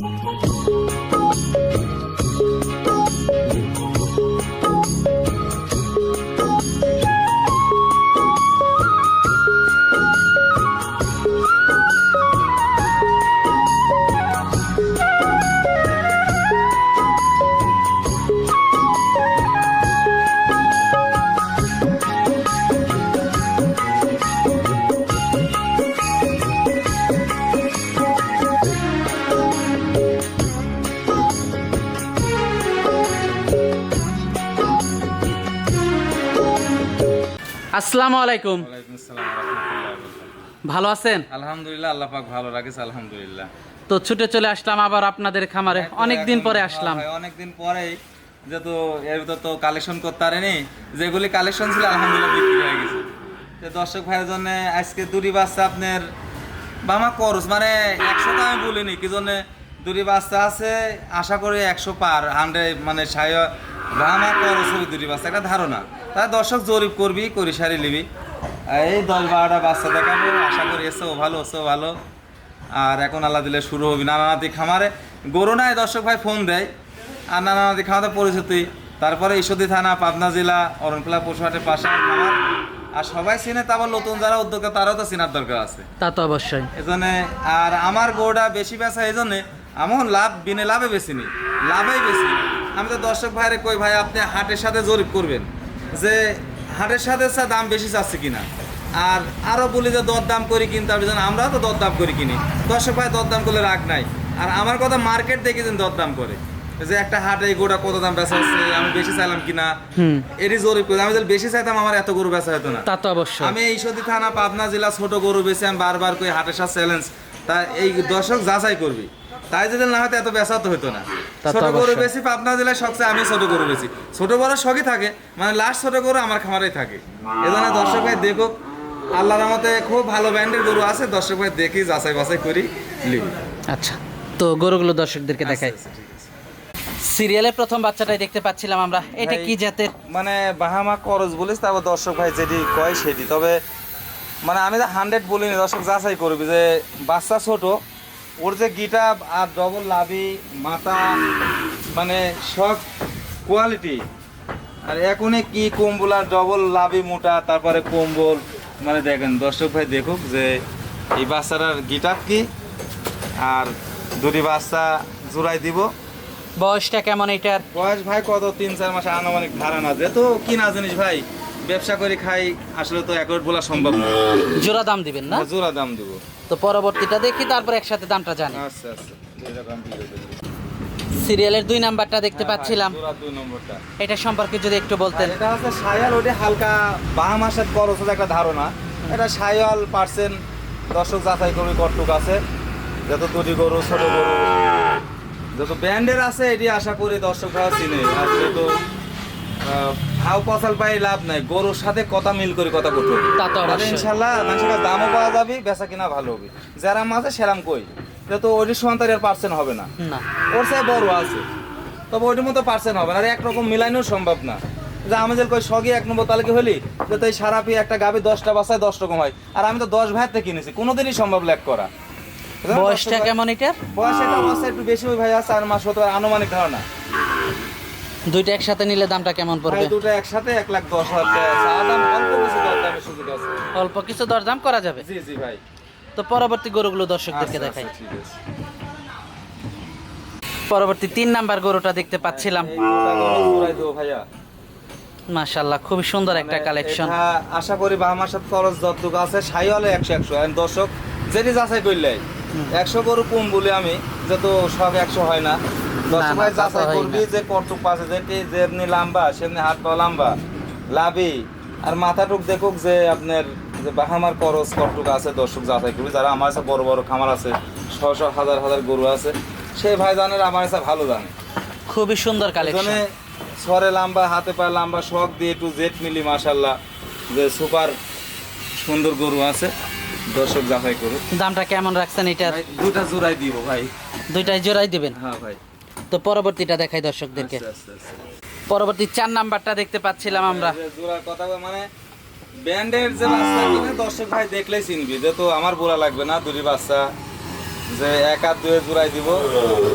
Música আসসালামু আলাইকুম। ভালো আছেন? আলহামদুলিল্লাহ আল্লাহ পাক ভালো রাখিস আলহামদুলিল্লাহ। তো ছুটে চলে আসলাম আবার আপনাদের খামারে। অনেক দিন পরে আসলাম। অনেক দিন পরেই যেহেতু এর ভিতর তো কালেকশন করতে পারেনি যেগুলি কালেকশন ছিল আলহামদুলিল্লাহ বিক্রি হয়ে গেছে। তো দর্শক ভাইয়ের জন্য আজকে দুটি বাচ্চা আপনার বামা করস মানে একশো তো আমি বলিনি কি জন্য দুটি বাচ্চা আছে আশা করি একশো পার হান্ড্রেড মানে সায় বামা করস দুটি বাচ্চা একটা ধারণা। তাই দর্শক জরিপ করবি করি সারি নিবি। এই দশ বারোটা বাচ্চা দেখাবো আশা করি এসেও ভালো ওসেও ভালো। আর এখন আল্লাহ দিলে শুরু হবে নানানাতি খামারে। গরু নাই দর্শক ভাই ফোন দেয়। আর নানানাতি খামারে পরিচিতি তারপরে ঈশ্বরদী থানা পাবনা জেলা অরণখোলা পশুহাটের পাশে খামার। আর সবাই চিনে তারপর নতুন যারা উদ্যোক্তা তারাও তো চেনার দরকার আছে। তা তো অবশ্যই। এজন্য আর আমার গরুটা বেশি বেচা এই জন্যে আমার লাভ বিনে লাভে বেশি নেই লাভেই বেশি আমি তো দর্শক ভাইরে কই ভাই আপনি হাটের সাথে জরিপ করবেন। যে হাটের সাথে দাম বেশি চাচ্ছে কিনা। আর আরও বলি যে দর দাম করি কিনতে হবে যেন আমরাও তো দর দাম করি কিনি। দর্শক ভাই দর দাম করলে রাগ নাই। আর আমার কথা মার্কেট দেখে যেন দর দাম করে। যে একটা হাটে গোটা কত দাম বেচা হচ্ছে আমি বেশি চাইলাম কিনা এরই জরিপ করি আমি যদি বেশি চাইতাম আমার এত গরু বেচা হতো না। তা তো অবশ্যই। আমি এই সতী থানা পাবনা জেলা ছোট গরু বেশি আমি বারবার করে হাটের সাথে চ্যালেঞ্জ তা এই দর্শক যাচাই করবি। তাই যদি না হয়তো এত বেচা তো হতো না। ছোট গরু বেশি পাবনা জেলায় সবচেয়ে আমি ছোট গরু বেশি। ছোট বড় শখই থাকে মানে লাস্ট ছোট গরু আমার খামারেই থাকে। এজন্য দর্শক ভাই দেখো আল্লাহর মতে খুব ভালো ব্র্যান্ডের গরু আছে দর্শক ভাই দেখি যাচাই বাছাই করি লিবি আচ্ছা তো গরুগুলো দর্শকদেরকে দেখাই। আচ্ছা, ঠিক আছে। সিরিয়ালের প্রথম বাচ্চাটাই দেখতে পাচ্ছিলাম আমরা। এটা কি জাতের? মানে বাহামা করজ বলিস তারপর দর্শক ভাই যেটি কয় সেটি। তবে মানে আমি তো হান্ড্রেড বলিনি দর্শক যাচাই করবি যে বাচ্চা ছোট ওর যে গিটা আর ডবল লাভি মাথা মানে সব কোয়ালিটি আর এখনই কি কম্বল আর ডবল লাভি মোটা তারপরে কম্বল। মানে দেখেন দর্শক ভাই দেখুক যে এই বাচ্চাটার গিটার কি? আর দুটি বাচ্চা জোড়াই দিব। বয়সটা কেমন এটার? বয়স ভাই কত? তিন চার মাসে আনুমানিক ধারণা। যেহেতু কিনা জিনিস ভাই ব্যবসা করে খাই আসলে তো একর বলা সম্ভব না। জোড়া দাম দিবেন না? জোড়া দাম দেবো। তো পরবর্তীটা দেখি তারপর একসাথে দামটা জানি। আচ্ছা আচ্ছা। জোড়া দাম দিয়ে দেবো। সিরিয়ালের দুই নাম্বারটা দেখতে হ্যাঁ, পাচ্ছিলাম। দুই নম্বরটা। এটা সম্পর্কে যদি একটু বলতেন। এটা হচ্ছে সায়াল ওটা হালকা বাম মাসের খরচ হচ্ছে একটা ধারণা। এটা সায়াল পার্সেন্ট দর্শক যাচাই করবি কটুক আছে। যত দুটি গরু ছোট গরু। যত ব্যান্ডের আছে এটি আশা করি দর্শকরা চিনে। আর যেহেতু হাও পচাল পাই লাভ নাই গরুর সাথে কথা মিল করে কথা বলতে হবে। তা তো অবশ্যই। ইনশাল্লাহ মানুষের কাছে দামও পাওয়া যাবে বেচা কিনা ভালো হবে। যারা মাঝে সেরাম কই যেহেতু ওইটির সন্তানের পার্সেন্ট হবে না। না। ওর সে বড় আছে। তবে ওইটির মতো পার্সেন্ট হবে না আর একরকম মিলাইলেও সম্ভব না। যে আমি যে কই সগি এক নম্বর তালিকা হলি যে তো এই সারাপি একটা গাবি দশটা বাসায় দশ রকম হয়। আর আমি তো দশ ভাইয়ের থেকে কিনেছি কোনোদিনই সম্ভব ল্যাক করা। বয়সটা কেমন এটার? বয়স একটা অবস্থা একটু বেশি ওই ভাই চার মাস হতে আর আনুমানিক ধারণা। দুইটা একসাথে নিলে দামটা কেমন পড়বে? দুটো একসাথে এক লাখ দশ হাজার অল্প কিছু দরদাম করা যাবে? জি জি ভাই। তো পরবর্তী গরুগুলো দর্শকদেরকে আচ্ছা, দেখাই। আচ্ছা, পরবর্তী তিন নাম্বার গরুটা দেখতে পাচ্ছিলাম। মাশাল্লাহ খুবই সুন্দর একটা মানে কালেকশন। আশা করি বা আমার সাথে খরচ যতটুকু আছে সাই হলে একশো। একশো দর্শক যেটি যাচাই করলে একশো গরু কম বলে আমি যত সব একশো হয় না। দর্শক না, ভাই তা তো যাচাই করবি যে কটুক পাশে যেটি যেমনি লম্বা সেমনি হাত পা লম্বা। লাভি আর মাথাটুক দেখুক যে আপনার যে বাহামার খরচ আছে দর্শক যাচাই করবি। যারা আমার কাছে বড় বড় খামার আছে হাজার হাজার গরু আছে সেই ভাই জানের আমার কাছে ভালো জানে। খুবই সুন্দর কালেকশন সরে লম্বা হাতে পায়ে লম্বা শখ দিয়ে একটু জেট মিলি মাশাল্লাহ যে সুপার সুন্দর গরু আছে দর্শক যাচাই করুক। দামটা কেমন রাখছেন এটা দুটা জোড়াই দিব ভাই। দুইটাই জোড়াই দিবেন? হ্যাঁ ভাই। তো পরবর্তীটা দেখাই দর্শকদেরকে। আচ্ছা, আচ্ছা, আচ্ছা। পরবর্তী চার নাম্বারটা দেখতে পাচ্ছিলাম আমরা। কথা মানে ব্যান্ডের যে বাচ্চা কিনে দর্শক ভাই দেখলেই চিনবি যে তো আমার বোলা লাগবে না দুটি বাচ্চা। যে এক হাত দুয়ে জোড়াই দিব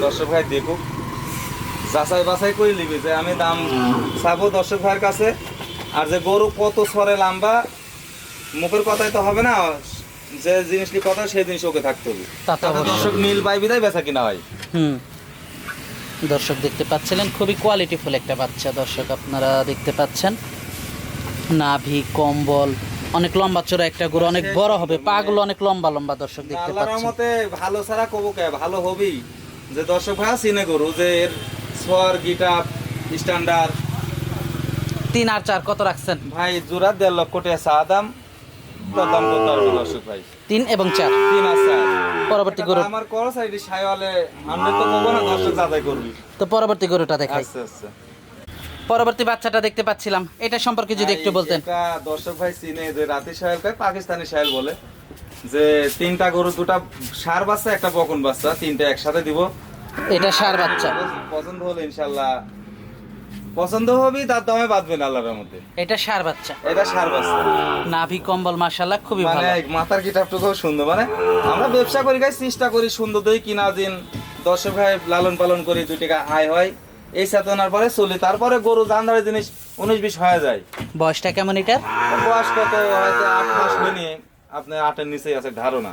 দর্শক ভাই দেখুক। যাচাই বাছাই করে নিবি যে আমি দাম চাবো দর্শক ভাইয়ের কাছে। আর যে গরু কত সরে লাম্বা মুখের কথাই তো হবে না যে জিনিসটি কথা সেই জিনিস ওকে থাকতে হবে। দর্শক মিল পাই বিদায় বেচা কিনা হয়। হুম। দর্শক দেখতে পাচ্ছিলেন খুবই কোয়ালিটিফুল একটা বাচ্চা দর্শক আপনারা দেখতে পাচ্ছেন। নাভি কম্বল অনেক লম্বা চোরা একটা গরু অনেক বড় হবে পাগুলো অনেক লম্বা লম্বা দর্শক দেখতে পাচ্ছেন। রহমতে ভালো ছাড়া কবো কে ভালো হবেই। যে দর্শক ভাই চিনে গরু যে এর স্বর গিটার স্ট্যান্ডার্ড তিন আর চার কত রাখছেন? ভাই জোড়া দেড় লক্ষ টাকা চা দাম। করতে দর্শক ভাই। তিন এবং চার। তিন আছে পরবর্তী গরু আমার করো সাইডে সাইওয়ালে আমরা তো কবো না দর্শক যাচাই করবি। তো পরবর্তী গরুটা দেখাই। আচ্ছা আচ্ছা। পরবর্তী বাচ্চাটা দেখতে পাচ্ছিলাম। এটা সম্পর্কে যদি একটু বলতেন। এটা দর্শক ভাই চিনে যে রাতে সাহেব কয় পাকিস্তানি সাহেব বলে যে তিনটা গরু দুটা সার বাচ্চা একটা বকন বাচ্চা তিনটা একসাথে দিব। এটা সার বাচ্চা। পছন্দ হলে ইনশাল্লাহ পছন্দ হবে তার দামে বাঁধবেন আল্লাহর মধ্যে এটা সার বাচ্চা। এটা সার বাচ্চা। নাভি কম্বল মাশাল্লাহ খুবই ভালো। মানে মাথার খুব সুন্দর। মানে আমরা ব্যবসা করি গাই চেষ্টা করি সুন্দর দই কিনা দিন। দর্শক ভাই লালন পালন করি দুই টাকা আয় হয়। এই চেতনার পরে চলি। তারপরে গরু জানদারের জিনিস উনিশ বিশ হয়ে যায়। বয়সটা কেমন এটার? বয়স কত? হয়তো আট মাস হয়নি। আপনার আটের নিচেই আছে ধারণা।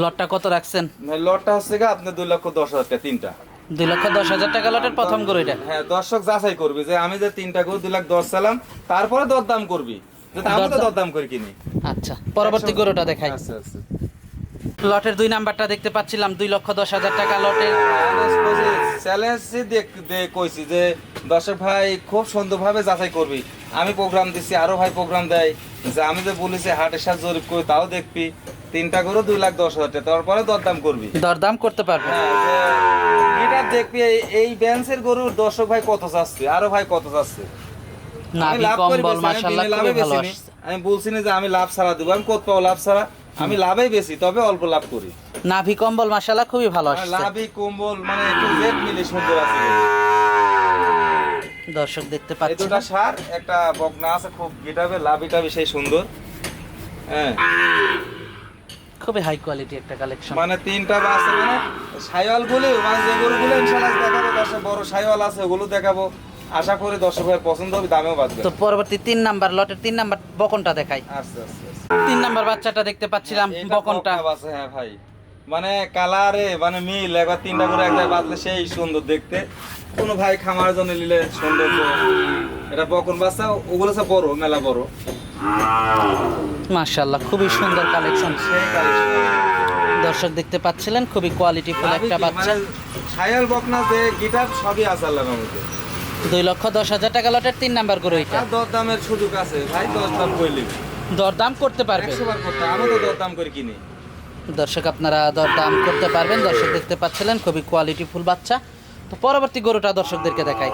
লটটা কত রাখছেন? লটটা হচ্ছে গা আপনার দুই লক্ষ দশ হাজার টাকা তিনটা। দুই লক্ষ দশ হাজার টাকা লটের প্রথম গরু এটা। হ্যাঁ দর্শক যাচাই করবি যে আমি যে তিনটা গরু দুই লাখ দশ চালাম তারপরে দরদাম করবি। তো দরদাম। করে কিনি। আচ্ছা পরবর্তী গরুটা দেখাই। আচ্ছা আচ্ছা। লটের দুই নাম্বারটা দেখতে পাচ্ছিলাম দুই লক্ষ দশ হাজার টাকা লটের। চ্যালেঞ্জ কইছি যে দর্শক ভাই খুব সুন্দরভাবে যাচাই করবি। আমি প্রোগ্রাম দিচ্ছি আরও ভাই প্রোগ্রাম দেয়। যে আমি যে বলেছি হাটের সাথে জরিপ করি তাও দেখবি। তিনটা গরু দুই লাখ দশ হাজার টাকা। তারপরে দরদাম করবি। দরদাম করতে পারবে। হ্যাঁ, এটা দেখবি এই- এই ব্যান্সের গরুর দর্শক ভাই কত চাচ্ছে? আরও ভাই কত চাচ্ছে? আমি বেশি, বেশি বলছি না যে আমি লাভ ছাড়া দেবো আমি কত পাবো লাভ ছাড়া? আমি লাভেই বেশি তবে অল্প লাভ করি। নাভি কম্বল মাশাল্লাহ খুবই ভালো আর আসছে। লাভই কম্বল মানে একটু জেট মিলে সুন্দর আছে। দর্শক দেখতে এই পাচ্ছেন দুটা সার একটা বকনা আছে খুব গিটাবে লাভিটা সেই সুন্দর। হ্যাঁ। খুবই হাই কোয়ালিটি একটা কালেকশন মানে তিনটা বাস মানে সাইওয়ালগুলো মানে যে গরুগুলো ইনশাআল্লাহ দেখাবো দর্শক বড় সাইওয়াল আছে ওগুলো দেখাবো। আশা করি দর্শক ভাই পছন্দ হবে দামেও বাঁচবে তো পরবর্তী তিন নাম্বার লটের তিন নাম্বার বকনটা দেখাই। আচ্ছা আচ্ছা আচ্ছা। তিন নাম্বার বাচ্চাটা দেখতে পাচ্ছিলাম বকনটা আছে হ্যাঁ ভাই। মানে কালারে মানে মিল একবার তিনটা করে এক জায়গায় বাঁধলে সেই সুন্দর দেখতে। কোনো ভাই খামার জন্য নিলে সৌন্দর্য এটা বকন বাচ্চা ওগুলো সব বড় মেলা বড়। মাশাল্লাহ খুবই সুন্দর কালেকশন দর্শক দেখতে পাচ্ছিলেন খুবই কোয়ালিটি ফুল একটা বাচ্চা। সায়াল বকনা যে গিটার সবই আছে আল্লাহর মধ্যে দুই লক্ষ দশ হাজার টাকা লটের তিন নাম্বার করে এটা। দর দামের সুযোগ আছে ভাই দশ দাম করলি দরদাম করতে পারবে। একশো বার করতে আমি তো দর দাম করে কিনি। দর্শক আপনারা দরদাম করতে পারবেন। দর্শক দেখতে পাচ্ছিলেন খুবই কোয়ালিটি ফুল বাচ্চা। তো পরবর্তী গরুটা দর্শকদেরকে দেখাই।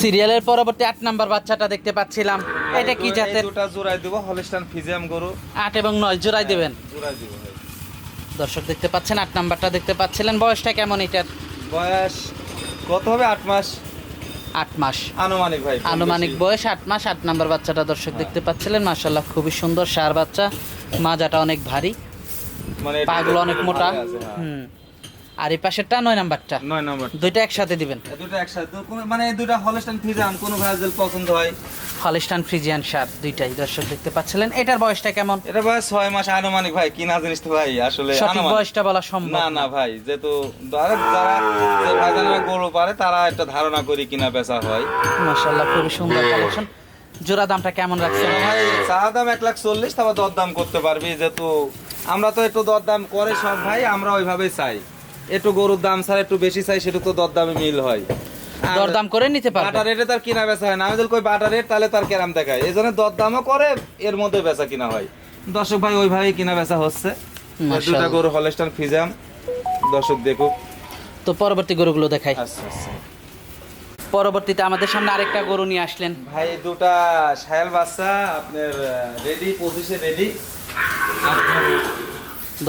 সিরিয়ালের পরবর্তী আট নাম্বার বাচ্চাটা দেখতে পাচ্ছিলাম। এটা কি জাতের? দুটা জোড়াই দিব হলিস্টান ফিজিয়াম গরু। আট এবং নয় জোড়াই দেবেন। জোড়াই দিব দর্শক দেখতে পাচ্ছেন আট নাম্বারটা দেখতে পাচ্ছিলেন। বয়সটা কেমন এটার? বয়স কত হবে? আট মাস। আট মাস। আনুমানিক ভাই আনুমানিক বয়স আট মাস। আট নাম্বার বাচ্চাটা দর্শক দেখতে পাচ্ছিলেন। মাসাল্লাহ খুবই সুন্দর সার বাচ্চা। মাজাটা অনেক ভারী। মানে পাগুলো অনেক মোটা। হ্যাঁ। হুম। আর এই পাশেরটা নয় নাম্বারটা। নয় নম্বর দুইটা একসাথে দিবেন। দুটো একসাথে। মানে এই দুটা হলস্টাইন ফিজাম কোনো ভেজাল পছন্দ হয়? হলিস্টান ফ্রিজিয়ান সার দুইটাই দর্শক দেখতে পাচ্ছিলেন। এটার বয়সটা কেমন? এটা বয়স ছয় মাস আনুমানিক ভাই কিনা জিনিস তো ভাই আসলে সঠিক আনুমানিক। বয়সটা বলা সম্ভব না না ভাই যেহেতু যারা যারা যে ভাইজানেরা গরু পারে তারা একটা ধারণা করি কিনা বেচা হয়। মাশাল্লাহ খুবই সুন্দর কালেকশন জোড়া দামটা কেমন রাখছেন? ভাই চা দাম এক লাখ চল্লিশ তারপর দরদাম করতে পারবি যেহেতু আমরা তো একটু দরদাম করে সব ভাই আমরা ওইভাবেই চাই। একটু গরুর দাম ছাড়া একটু বেশি চাই সেটা তো দরদামে মিল হয়। দরদাম করে নিতে বাটা পারবেন রেটে তার কিনা বেচা হয় না। আমি যদি কই বাটা রেট তাহলে তার কেরাম দেখায়। এই জন্য দরদামও করে এর মধ্যে বেচা কিনা হয়। দর্শক ভাই ওইভাবেই কিনা বেচা হচ্ছে। দুটা গরু হলস্টান ফিজাম। দর্শক দেখুক। তো পরবর্তী গরুগুলো দেখাই। আচ্ছা আচ্ছা। পরবর্তীতে আমাদের সামনে আরেকটা গরু নিয়ে আসলেন। ভাই দুটা সায়াল বাচ্চা আপনার রেডি পঁচিশে রেডি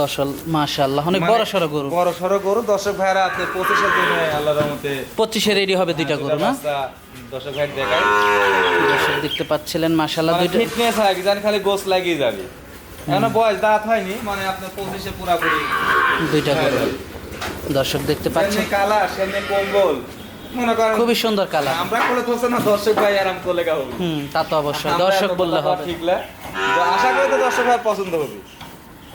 দশল মাশাল্লাহ অনেক মানে বড় সড়ো গরু। বড় সড়ো গরু। দর্শক ভাইরা আপনি পঁচিশের দিনে আল্লাহর রহমতে পঁচিশে রেডি হবে দুইটা গরু না? দর্শক ভাই দেখায় দর্শক দেখতে পাচ্ছিলেন মাশাল্লাহ দুইটা ফিটনেস হয় জানি খালি গোস লাগিয়ে যাবে। এখনও বয়স দাঁত হয়নি মানে আপনার পঁচিশে পুরাপুরি দুইটা হ্যাঁ, গরু দর্শক দেখতে পাচ্ছেন কালার সেমনি কম্বল। মনে করেন খুবই সুন্দর কালার আমরা করে থোছে না দর্শক ভাই আরাম করলে গা হবে হুম তা তো অবশ্যই। দর্শক বললে হবে। তো আশা করি তো দর্শক ভাই পছন্দ হবে।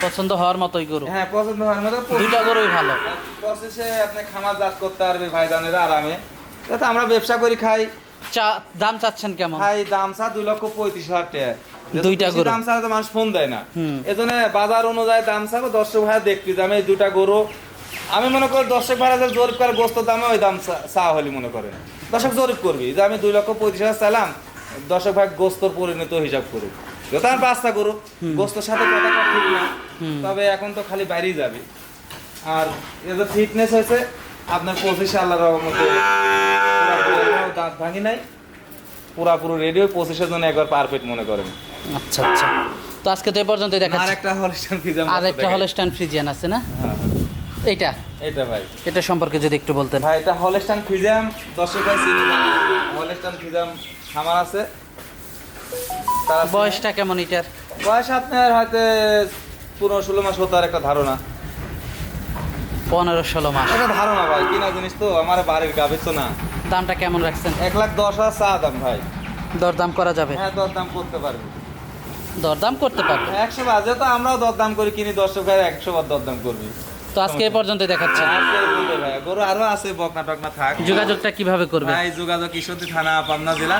পছন্দ হওয়ার মতোই গরু। হ্যাঁ পছন্দ হয় মানে দুইটা গরুই ভালো। প্রসেসে আপনি খামার জাত করতে পারবে ভাইজানেরা আরামে। যাতে আমরা ব্যবসা করি খাই। চা দাম চাচ্ছেন কেমন? খাই দাম চা দুই লক্ষ পঁয়ত্রিশ হাজার টাকা। দুইটা গরু। দাম ছাড়া তো মানুষ ফোন দেয় না। এজন্য বাজার অনুযায়ী দাম চাবো দর্শক ভাই দেখবি যে আমি এই দুটা গরু আমি মনে করি দর্শক যে জরিপ করে গোস্ত দামে ওই দাম চা- হলি মনে করেন। দর্শক জরিপ করবি যে আমি দুই লক্ষ পঁয়ত্রিশ হাজার চাইলাম দর্শক ভাই গোস্তর পরিণত হিসাব করুক। যত আর বাচ্চা করুক গোস্তর সাথে কথাটা ঠিক না তবে এখন তো খালি বাইরেই যাবে। আর এ যে ফিটনেস হয়েছে আপনার পঁচিশে আল্লাহর রহমতে দাঁত ভাঙি নাই পুরাপুরি রেডিও পঁচিশের জন্য একবার পারফেক্ট মনে করেন। আচ্ছা আচ্ছা। তো আজকে তো এই পর্যন্ত আর দেখাচ্ছি। একটা হলস্টাইন ফিজাম আর একটা হলস্টাইন ফ্রিজিয়ান আছে না? এইটা? এটা ভাই। এটা সম্পর্কে যদি একটু বলতেন। ভাই এটা হলস্টাইন ফিজাম দর্শক হলস্টাইন ফিজাম খামার আছে। তার বয়সটা কেমন এটার? বয়স আপনার হয়তো পনেরো ষোলো মাস হতো আর একটা ধারণা। পনেরো ষোলো মাস। একটা ধারণা ভাই কিনা জিনিস তো আমার বাড়ির গাবে তো না। দামটা কেমন রাখছেন? এক লাখ দশ হাজার চা দাম ভাই। দরদাম করা যাবে? হ্যাঁ দরদাম করতে পারবে। দরদাম করতে পারবে? একশো বার যেহেতু আমরাও দরদাম করি কিনি দর্শক ভাই একশো বার দরদাম করবি। তো আজকে এই পর্যন্ত ভাই। গরু আরও আছে বকনা টকনা থাক। যোগাযোগটা কীভাবে করবে? ভাই যোগাযোগ ঈশ্বরদী থানা পাবনা জেলা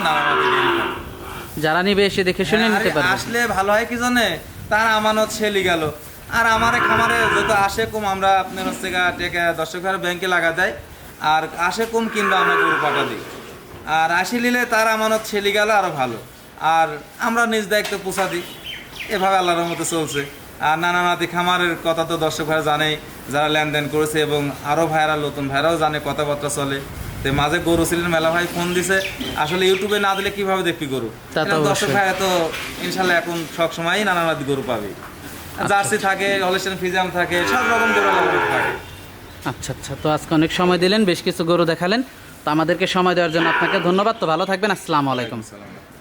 যারা নিবে এসে দেখে শুনে নিতে পারবে। আসলে ভালো হয় কি জানে? তার আমানত ছেলি গেল আর আমার খামারে যত আসে কম আমরা আপনার হচ্ছে টেকা দর্শক ব্যাংকে লাগা দেয় আর আসে কম কিনবা আমরা গরু পাঠা দিই। আর আসি নিলে তার আমানত ছেলি গেল আরও ভালো। আর আমরা নিজ দায়িত্ব পোষা দিই। এভাবে আল্লাহর মতো চলছে। নানা নাতি খামারের কথা তো দর্শক ভাইরা জানেই যারা লেনদেন করেছে এবং আরও ভাইরা নতুন ভাইরাও জানে কথাবার্তা চলে। তো মাঝে গরু ছিলেন মেলা ভাই ফোন দিছে। আসলে ইউটিউবে না দিলে কীভাবে দেখবি গরু? দর্শক। ভাইরা তো ইনশাল্লাহ এখন সব সময়ই নানা নাতি গরু পাবে। জার্সি থাকে হলিস্টান ফিজাম থাকে সব রকম গরু থাকে। আচ্ছা আচ্ছা তো আজকে অনেক সময় দিলেন বেশ কিছু গরু দেখালেন। তো আমাদেরকে সময় দেওয়ার জন্য আপনাকে ধন্যবাদ। তো ভালো থাকবেন আসসালামু আলাইকুম। আসসালামু। আলাইকুম।